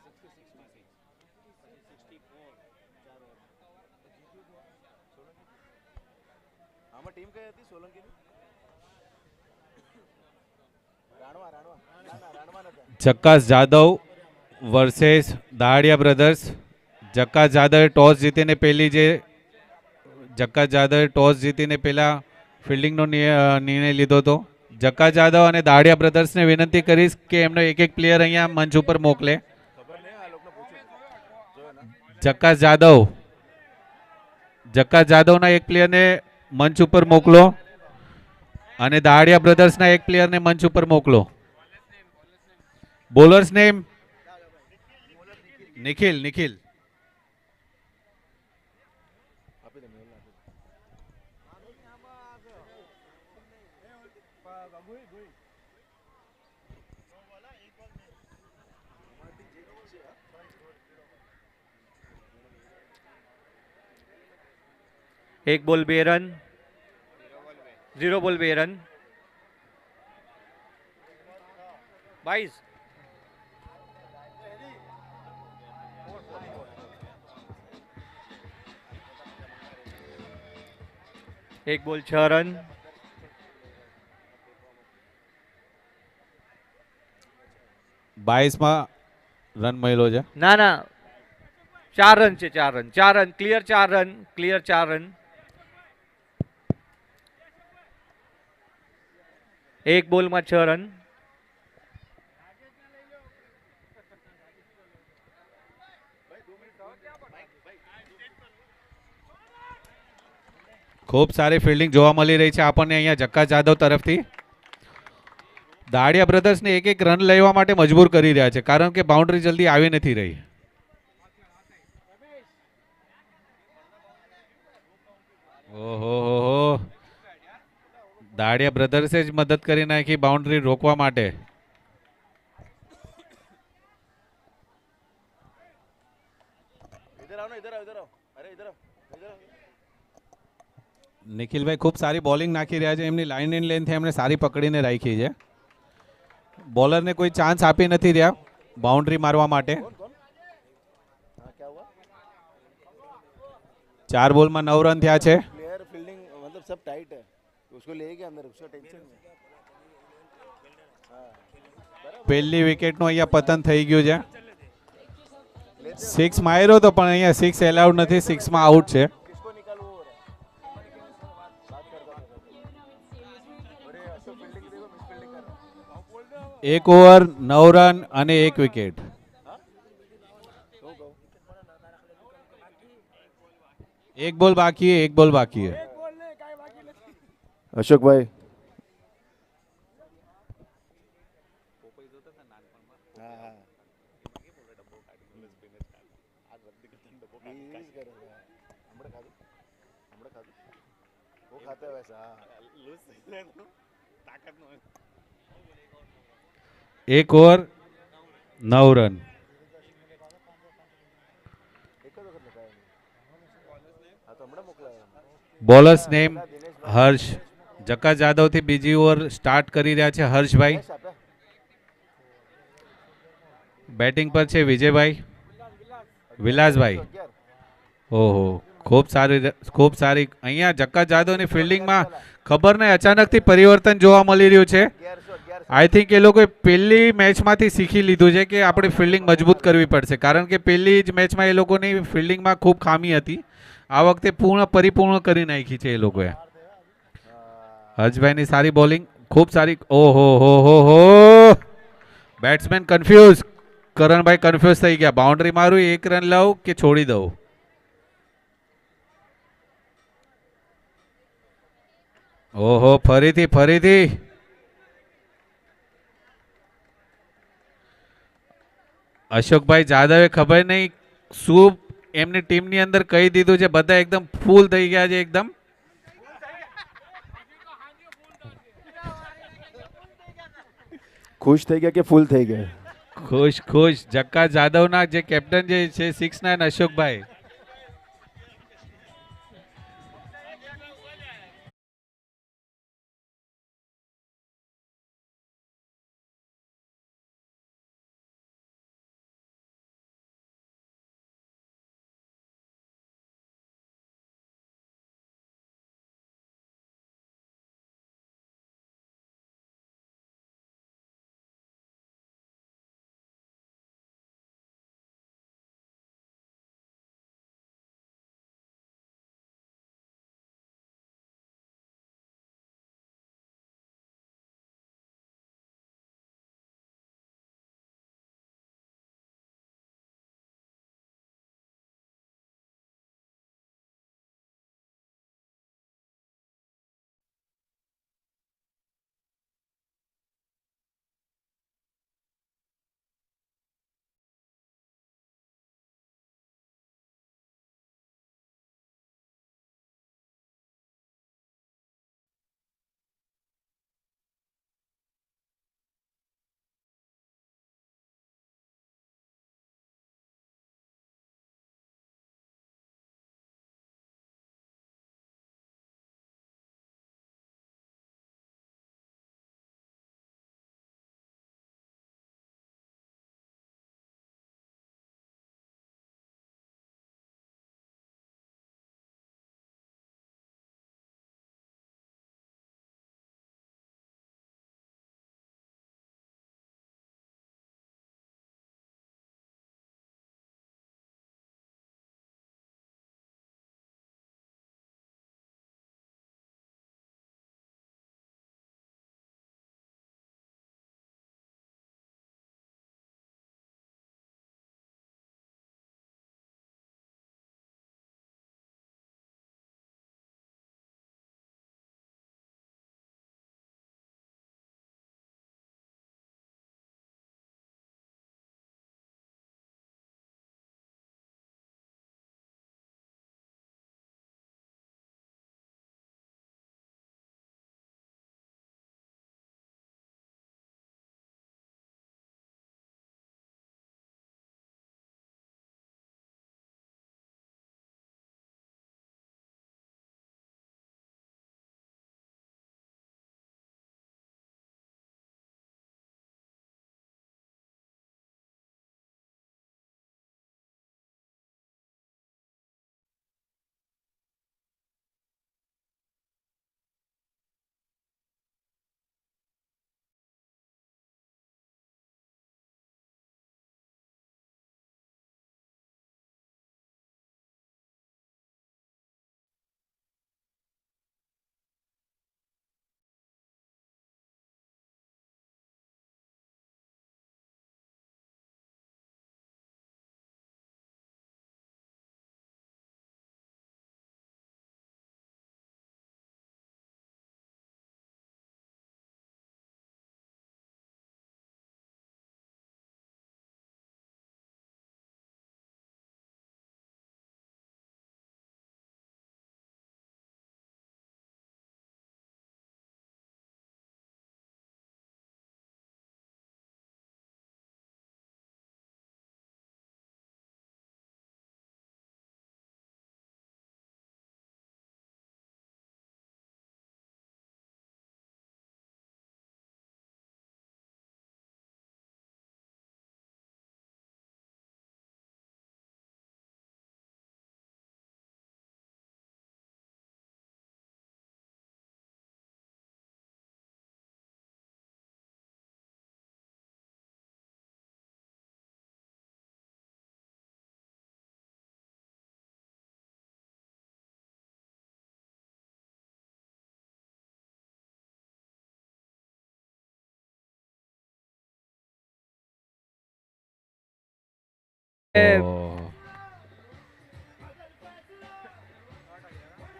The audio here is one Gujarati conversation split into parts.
આમાં ટીમ કઈ હતી? સોલંકીની સોલંકી આમાં ટીમ કઈ હતી સોલંકીની જક્કાસ જાદવ વર્સેસ દહાડિયા બ્રધર્સ જકાસ જાદવે ટોસ જીતીને પહેલી જે જક્કાસ જાદવે ટોસ જીતીને પહેલાં ફિલ્ડિંગનો નિર્ણય લીધો હતો. જક્કાસ જાદવ અને દહાડિયા બ્રધર્સને વિનંતી કરીશ કે એમનો એક એક પ્લેયર અહીંયા મંચ ઉપર મોકલે ખબર નહીં આ લોકોને પૂછ્યું જોયો જાદવ. જક્કાસ જાદવના એક પ્લેયરને મંચ ઉપર મોકલો અને દાડિયા બ્રધર્સના એક પ્લેયરને મંચ ઉપર મોકલો. Bowlers name. નિખિલ નિખિલ આપી દે મેલ આપી દે એક બોલ બે રન ઝીરો બોલ બે રન બાઈસ એક બોલ છ રન બાવીસમાં રન મળ્યો છે ના ના ચાર રન છે ચાર રન ચાર રન ક્લિયર ચાર રન ક્લિયર ચાર રન એક બોલમાં છ રન. ખૂબ સારી ફિલ્ડિંગ જોવા મળી રહી છે આપણને અહીંયા જક્કા જાદવ તરફથી. દાડિયા બ્રધર્સને એક એક રન લેવા માટે મજબૂર કરી રહ્યા છે કારણ કે બાઉન્ડ્રી જલ્દી આવી નથી રહી. ઓહો. દાડિયા બ્રધર્સે જ મદદ કરી નાખી બાઉન્ડ્રી રોકવા માટે. નિખિલભાઈ ખૂબ સારી બોલિંગ નાખી રહ્યા છે. એમની લાઇન ઇન લેનથી એમણે સારી પકડીને રાખી છે. બોલરને કોઈ ચાન્સ આપી નથી રહ્યા બાઉન્ડ્રી મારવા માટે. ચાર બોલમાં નવ રન થયા છે. સબ ટાઈટ હે. उसको ले गया अंदर उसका टेंशन नहीं પહેલી વિકેટનું અહીંયા પતન થઈ ગયું છે સિક્સ માર્યો તો પણ અહીંયા સિક્સ એલાઉડ નથી સિક્સમાં આઉટ છે किसको निकाल वो हो रहा है बात करता था अरे अशोक फील्डिंग देखो मिस फील्डिंग कर रहा है એક ઓવર નવ રન અને એક વિકેટ तो कहो એક બોલ બાકી है एक બોલ બાકી है અશોકભાઈ. એક ઓવર નવ રન. બોલર્સ નેમ હર્ષ જક્કા જાદવથી બીજી ઓવર સ્ટાર્ટ કરી રહ્યા છે હર્ષભાઈ. બેટિંગ પર છે વિજયભાઈ. વિલાસભાઈ. ઓહો, ખૂબ સારી ખૂબ સારી. અહીંયા જક્કા જાદવની ફિલ્ડિંગમાં ખબર નહીં, અચાનકથી પરિવર્તન જોવા મળી રહ્યું છે. આઈ થિંક એ લોકોએ પહેલી મેચમાંથી શીખી લીધું છે કે આપણે ફિલ્ડિંગ મજબૂત કરવી પડશે. કારણ કે પહેલી જ મેચમાં એ લોકોની ફિલ્ડિંગમાં ખૂબ ખામી હતી. આ વખતે પૂર્ણ પરિપૂર્ણ કરી નાખી છે એ લોકોએ. હર્ષભાઈની સારી બોલિંગ ખૂબ સારી ઓહો હો હો હો બેટ્સમેન કન્ફ્યુઝ કરણભાઈ કન્ફ્યુઝ થઈ ગયા। બાઉન્ડ્રી મારું એક રન લઉં કે છોડી દઉં ઓહો ફરીથી ફરીથી અશોકભાઈ જાદવે ખબર નહીં શું એમની ટીમની અંદર કહી દીધું છે, બધા એકદમ ફૂલ થઈ ગયા છે એકદમ ખુશ થઈ ગયા કે ફૂલ થઈ ગયા? ખુશ ખુશ. જક્કા જાદવના જે કેપ્ટન જે છે સિક્સ નાઇન અશોકભાઈ.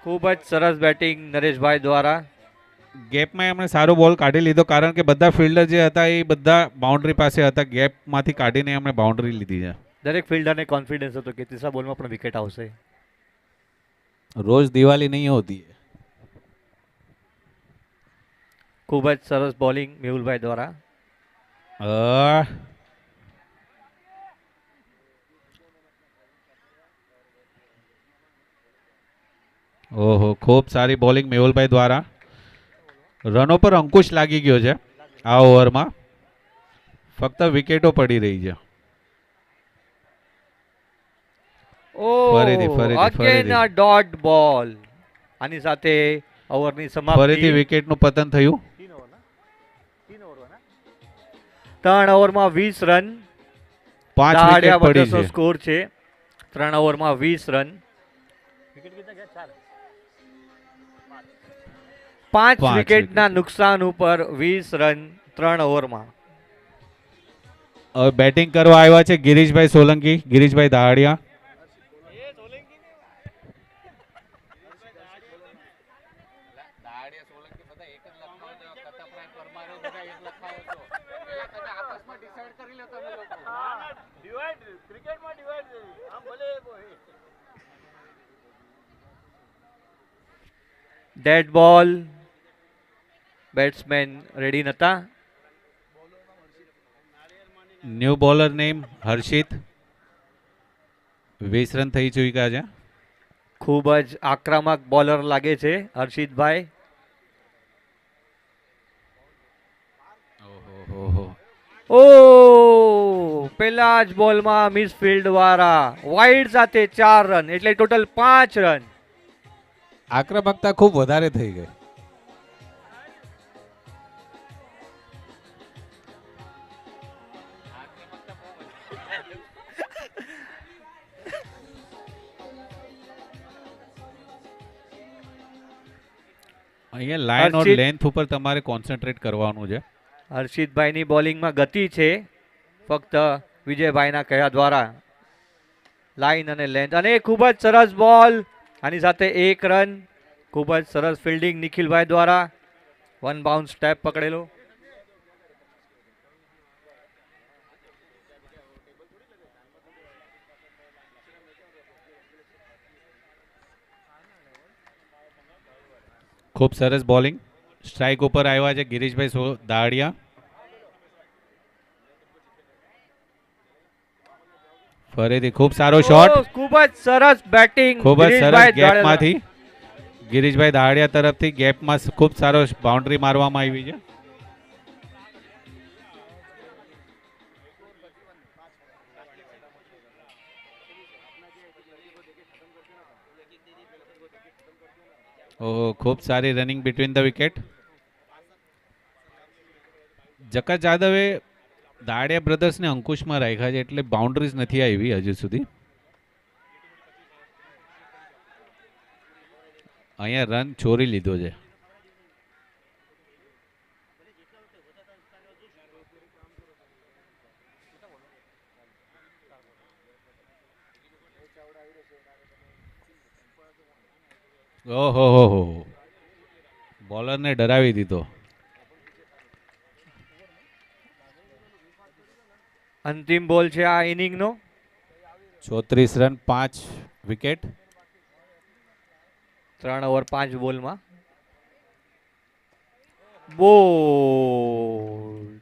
ખૂબ જ સરસ બેટિંગ નરેશભાઈ દ્વારા. ગેપમાં એમણે સારો બોલ કાઢી લીધો કારણ કે બધા ફિલ્ડર જે હતા એ બધા બાઉન્ડ્રી પાસે હતા. ગેપમાંથી કાઢીને એમણે બાઉન્ડ્રી લીધી છે. દરેક ફિલ્ડરને કોન્ફિડન્સ હતો કે ત્રીસરા બોલમાં પણ વિકેટ આવશે. રોજ દિવાળી નહીં હોતી ખૂબ જ સરસ બોલિંગ મેહુલભાઈ દ્વારા. ઓહો ખૂબ સારી બોલિંગ મેહુલભાઈ દ્વારા. રનો પર અંકુશ લાગી ગયો છે આ ઓવરમાં. ફક્ત વિકેટો પડી રહી છે. ફરીથી, ફરીથી, ફરીથી. ડોટ બોલ આની સાથે ઓવરની સમાપ્તિ. ફરીથી વિકેટનું પતન થયું. ત્રણ ઓવરમાં વીસ રન. પાંચ સ્કોર છે. ત્રણ ઓવરમાં વીસ રન. પાંચ વિકેટના નુકસાન ઉપર વીસ રન ત્રણ ઓવરમાં. હવે બેટિંગ કરવા આવ્યા છે Girishbhai Solanki Girishbhai Dahadiya dead ball batsman ready નતા? New bowler name Harshit. વીસ રન થઈ ચૂક્યા છે. ખૂબ જ આક્રમક બોલર લાગે છે હર્ષિતભાઈ. ઓ પેલા જ બોલમાં મિસફિલ્ડ વાળા. વાઇડ સાથે ચાર રન એટલે ટોટલ પાંચ રન આક્રમકતા ખૂબ વધારે થઈ ગઈ. અહીંયા લાઈન ઓર લેન્થ ઉપર તમારે કોન્સન્ટ્રેટ કરવાનું છે. હર્ષિતભાઈની બોલિંગમાં ગતિ છે. ફક્ત વિજયભાઈના કહ્યા દ્વારા. લાઈન અને લેન્થ અને ખૂબ જ સરસ બોલ આની સાથે એક રન ખૂબ જ સરસ ફિલ્ડિંગ નિખિલભાઈ દ્વારા. વન બાઉન્સ સ્ટેપ પકડેલો. ખૂબ સરસ બોલિંગ. સ્ટ્રાઇક ઉપર આવ્યા છે ગિરીશભાઈ દાડિયા. ફરીથી ખૂબ સારો શોટ. ખૂબ જ સરસ બેટિંગ ખૂબ જ સરસ ગેપમાંથી ગિરીશભાઈ દાડિયા તરફથી ગેપમાં ખૂબ સારો બાઉન્ડ્રી મારવામાં આવી છે. ઓહો, ખૂબ સારી રનિંગ બિટવીન ધ વિકેટ જકા જાદવે દાડિયા બ્રધર્સને અંકુશમાં રાખ્યા છે એટલે બાઉન્ડ્રીઝ નથી આવી હજુ સુધી. અહીંયા રન ચોરી લીધો છે. ઓહો હો હો. બોલરને ડરાવી દીધો. અંતિમ બોલ છે આ ઇનિંગનો. ચોત્રીસ રન પાંચ વિકેટ. ત્રણ ઓવર પાંચ બોલમાં. બોલ.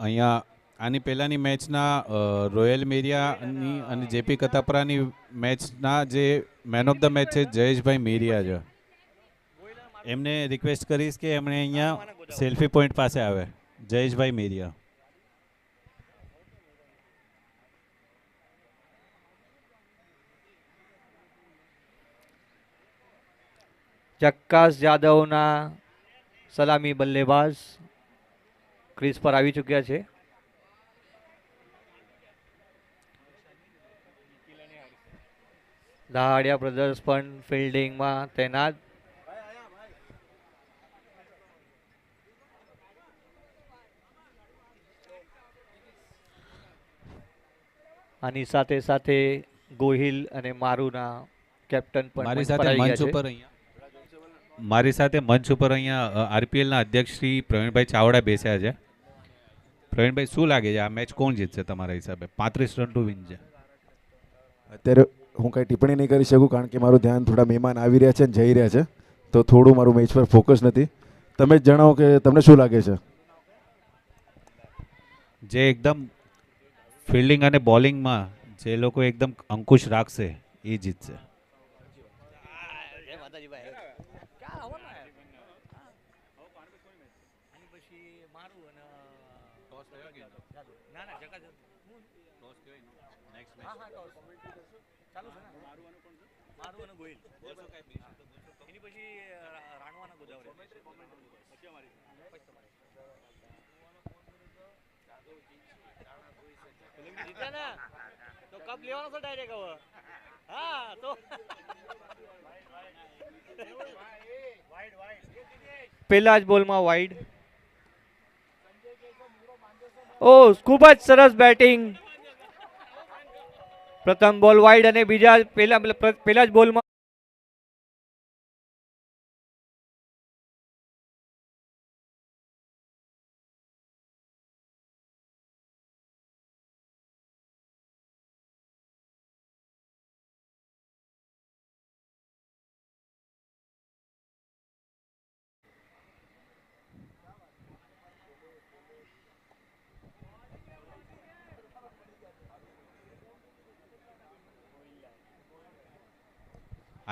અહીંયા આની પહેલાંની મેચના રોયલ મેરિયાની અને જેપી કતાપરાની મેચના જે મેન ઓફ ધ મેચ છે, જયેશભાઈ મેરિયા છે એમને રિક્વેસ્ટ કરીશ કે એમણે અહીંયા સેલ્ફી પોઈન્ટ પાસે આવે. જયેશભાઈ મેરિયા ચક્કાસ જાદવના સલામી બલ્લેબાજ ક્રીઝ પર આવી ચૂક્યા છે. દહાડિયા બ્રધર્સ પણ ફિલ્ડિંગમાં તૈનાત. આની સાથે સાથે ગોહિલ અને મારુના કેપ્ટન પણ મારી સાથે મંચ ઉપર અહીંયા મારી સાથે મંચ ઉપર અહીંયા આરપીએલના અધ્યક્ષ શ્રી પ્રવીણભાઈ ચાવડા બેસ્યા છે. પ્રવીણભાઈ શું લાગે છે? આ મેચ કોણ જીતશે તમારા હિસાબે? પાંત્રીસ રન ટુ વિન છે. અત્યારે હું કાંઈ ટિપ્પણી નહીં કરી શકું કારણ કે મારું ધ્યાન થોડા મહેમાન આવી રહ્યા છે અને જઈ રહ્યા છે. તો થોડું મારું મેચ પર ફોકસ નથી. તમે જ જણાવો કે તમને શું લાગે છે? જે એકદમ ફિલ્ડિંગ અને બોલિંગમાં જે લોકો એકદમ અંકુશ રાખશે એ જીતશે. તો કપ લેવાનો છે ડાયરેક્ટ હવે. હા તો. પેલા જ બોલમાં વાઈડ ઓ ખૂબ જ સરસ બેટિંગ પ્રથમ બોલ વાઇડ અને બીજા પહેલા પહેલા જ બોલમાં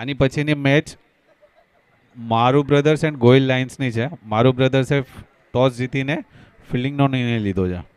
આની પછીની મેચ મારુ બ્રધર્સ એન્ડ ગોયલ લાઇન્સની છે. મારુ બ્રધર્સે ટોસ જીતીને ફિલ્ડિંગનો નિર્ણય લીધો છે.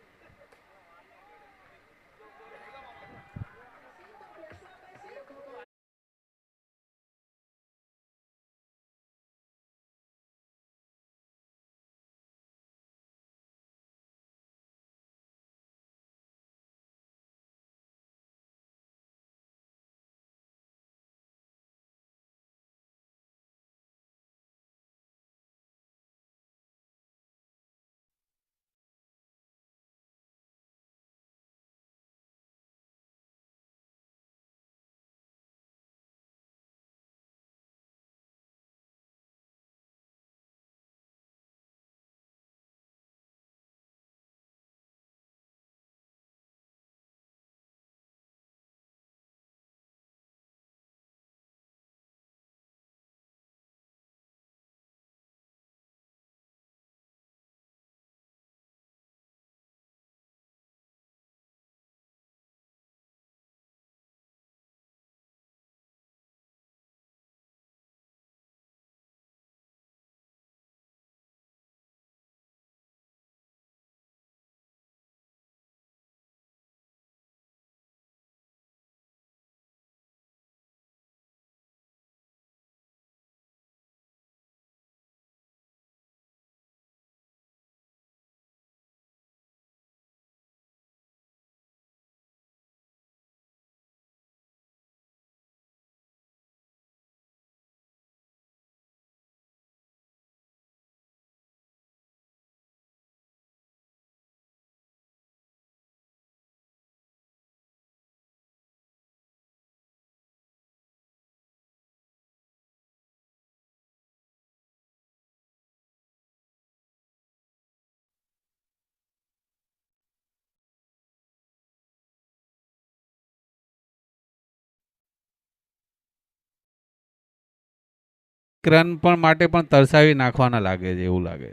રન પણ માટે પણ તરસાવી નાખવાના લાગે છે, એવું લાગે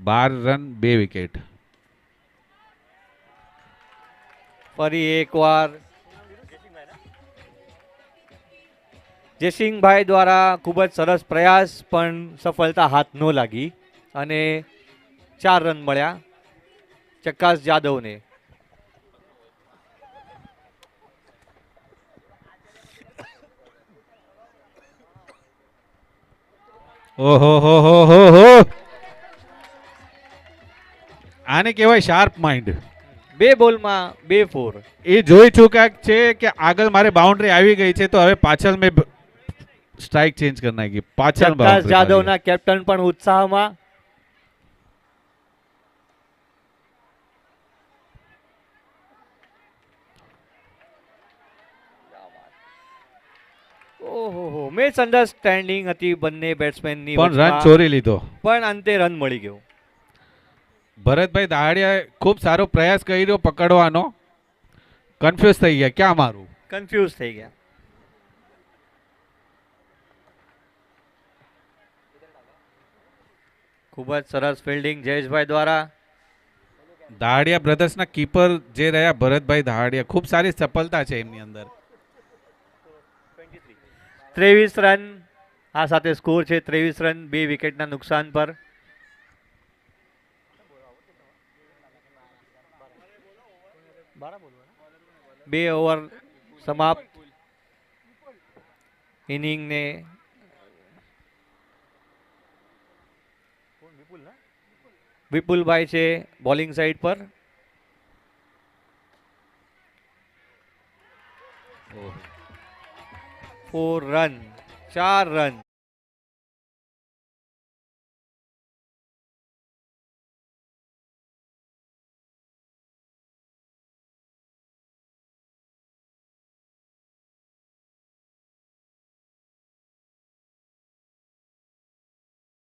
બાર રન બે વિકેટ ફરી એકવાર. જયસિંહભાઈ દ્વારા ખૂબ જ સરસ પ્રયાસ, પણ સફળતા હાથ ન લાગી. અને ચાર રન મળ્યા. ચક્કાસ જાદવને ઓહો હો હો હો હો. આને કહેવાય શાર્પ માઇન્ડ બે બોલમાં બે ફોર એ જોઈ ચૂક્યા છે કે આગળ મારે બાઉન્ડ્રી આવી ગઈ છે તો હવે પાછળ મેં સ્ટ્રાઇક ચેન્જ કરી નાખી. પાછળ જાદવના કેપ્ટન પણ ઉત્સાહમાં. ઓહો મિસ અન્ડરસ્ટેન્ડિંગ હતી બંને બેટ્સમેનની પણ રન ચોરી લીધો. પણ અંતે રન મળી ગયો. ભરતભાઈ દાહડિયાએ ખૂબ સારો પ્રયાસ કર્યો પકડવાનો. કન્ફ્યુઝ થઈ ગયા. ક્યાં મારું? કન્ફ્યુઝ થઈ ગયા. ખૂબ જ સરસ ફિલ્ડિંગ જયેશભાઈ દ્વારા. દાહડિયા બ્રધર્સના કીપર જે રહ્યા ભરતભાઈ દાહડિયા ખૂબ સારી સફળતા છે એમની અંદર. ત્રેવીસ રન. આ સાથે સ્કોર છે ત્રેવીસ રન, બે વિકેટના નુકસાન પર. બે ઓવર સમાપ્ત. ઇનિંગને વિપુલભાઈ છે બોલિંગ સાઈડ પર. ફોર રન ચાર રન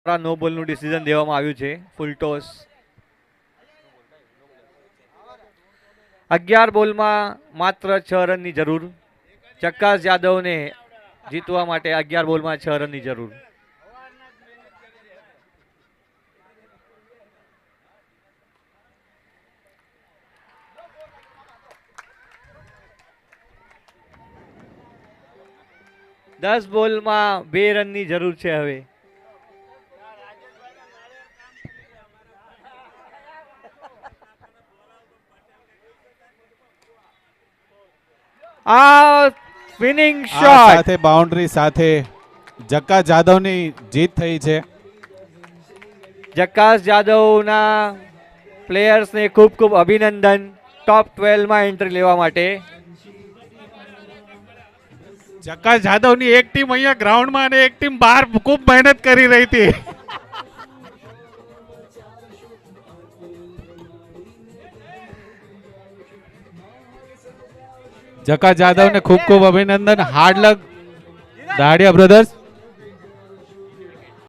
નો બોલનું ડિસિઝન દેવામાં આવ્યું છે. ફૂલ ટોસ અગિયાર બોલમાં માત્ર છ રનની જરૂર. ચક્કાસ યાદવને જીતવા માટે અગિયાર બોલમાં છ રનની જરૂર. દસ બોલમાં બે રનની જરૂર છે હવે. આ સ્પિનિંગ શોટ સાથે બાઉન્ડ્રી સાથે જક્કા જાદવની જીત થઈ છે. જકાસ જાદવના પ્લેયર્સને ખૂબ ખૂબ અભિનંદન. ટોપ ટ્વેલ્વમાં એન્ટ્રી લેવા માટે. જક્કા જાદવની એક ટીમ અહીંયા ગ્રાઉન્ડમાં અને એક ટીમ બહાર ખૂબ મહેનત કરી રહી હતી. જકા જાદવને ખૂબ ખૂબ અભિનંદન. હાર્ડ લક દાડિયા બ્રધર્સ